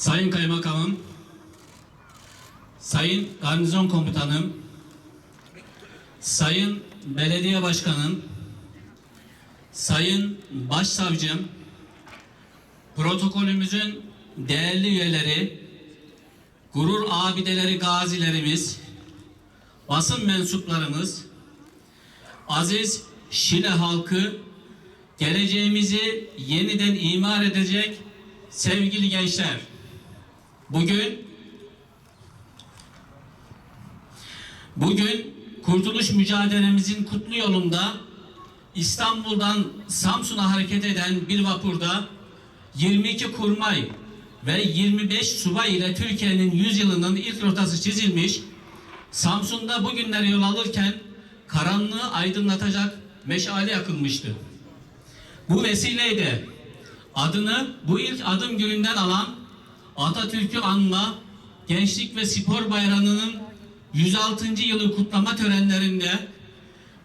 Sayın Kaymakamım, Sayın Garnizon Komutanım, Sayın Belediye Başkanım, Sayın Başsavcım, protokolümüzün değerli üyeleri, gurur abideleri gazilerimiz, basın mensuplarımız, aziz Şile halkı, geleceğimizi yeniden imar edecek sevgili gençler. Bugün bugün kurtuluş mücadelemizin kutlu yolunda İstanbul'dan Samsun'a hareket eden bir vapurda 22 kurmay ve 25 subay ile Türkiye'nin 100 yılının ilk rotası çizilmiş. Samsun'da bugünlere yol alırken karanlığı aydınlatacak meşale yakılmıştı. Bu vesileyle adını bu ilk adım gününden alan Atatürk'ü anma Gençlik ve Spor Bayramı'nın 106. yılı kutlama törenlerinde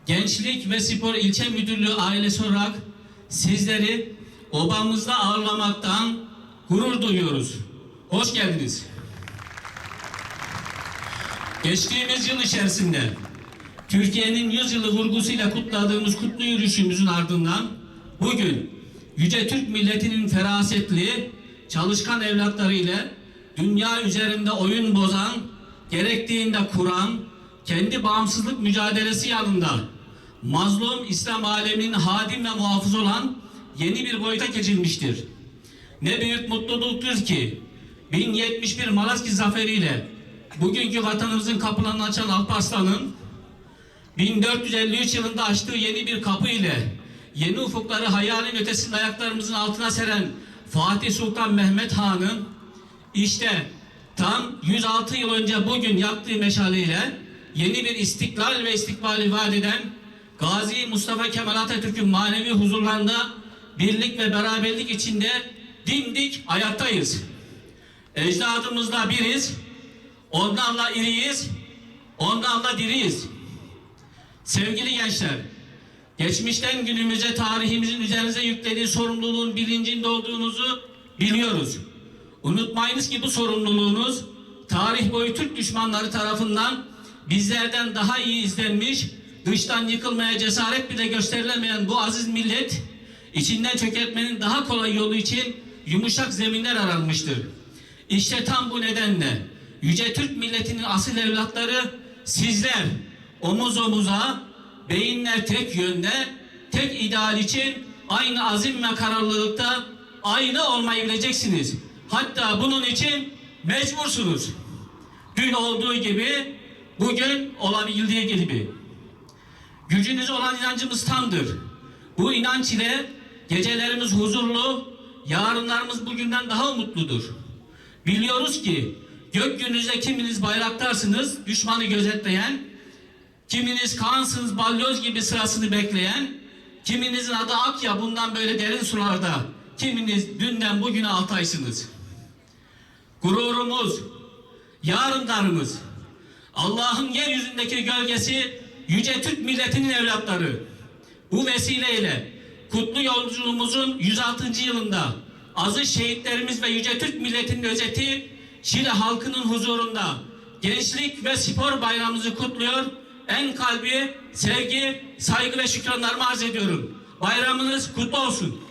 Gençlik ve Spor İlçe Müdürlüğü ailesi olarak sizleri obamızda ağırlamaktan gurur duyuyoruz. Hoş geldiniz. Geçtiğimiz yıl içerisinde Türkiye'nin 100 yılı vurgusuyla kutladığımız kutlu yürüyüşümüzün ardından bugün Yüce Türk milletinin ferasetli, çalışkan evlatları ile dünya üzerinde oyun bozan, gerektiğinde kuran, kendi bağımsızlık mücadelesi yanında mazlum İslam aleminin hadim ve muhafız olan yeni bir boyuta geçilmiştir. Ne büyük mutluluktur ki 1071 Malazgirt zaferiyle bugünkü vatanımızın kapılarını açan Alparslan'ın 1453 yılında açtığı yeni bir kapı ile yeni ufukları hayalin ötesinde ayaklarımızın altına seren Fatih Sultan Mehmet Han'ın işte tam 106 yıl önce bugün yaktığı meşaleyle yeni bir istiklal ve istikbali vaat eden Gazi Mustafa Kemal Atatürk'ün manevi huzurlarında birlik ve beraberlik içinde dimdik ayaktayız. Ecdadımızla biriz, onlarla iriyiz, onlarla diriyiz. Sevgili gençler, geçmişten günümüze tarihimizin üzerinize yüklediği sorumluluğun bilincinde olduğunuzu biliyoruz. Unutmayınız ki bu sorumluluğunuz tarih boyu Türk düşmanları tarafından bizlerden daha iyi izlenmiş, dıştan yıkılmaya cesaret bile gösterilemeyen bu aziz millet içinden çökertmenin daha kolay yolu için yumuşak zeminler aranmıştır. İşte tam bu nedenle Yüce Türk milletinin asil evlatları sizler omuz omuza, beyinler tek yönde, tek ideal için aynı azim ve kararlılıkta aynı olmayı bileceksiniz. Hatta bunun için mecbursunuz. Dün olduğu gibi bugün olabildiği gibi. Gücünüze olan inancımız tamdır. Bu inanç ile gecelerimiz huzurlu, yarınlarımız bugünden daha umutludur. Biliyoruz ki gökyüzünüzde kiminiz bayraktarsınız, düşmanı gözetleyen, kiminiz kansınız, balyoz gibi sırasını bekleyen, kiminizin adı Akya bundan böyle derin sularda, kiminiz dünden bugüne Altaysınız. Gururumuz, yarınlarımız, Allah'ın yeryüzündeki gölgesi Yüce Türk milletinin evlatları. Bu vesileyle kutlu yolculuğumuzun 106. yılında aziz şehitlerimiz ve Yüce Türk milletinin özeti Şile halkının huzurunda gençlik ve spor bayramımızı kutluyor. En kalbi sevgi, saygı ve şükranlarımı arz ediyorum. Bayramınız kutlu olsun.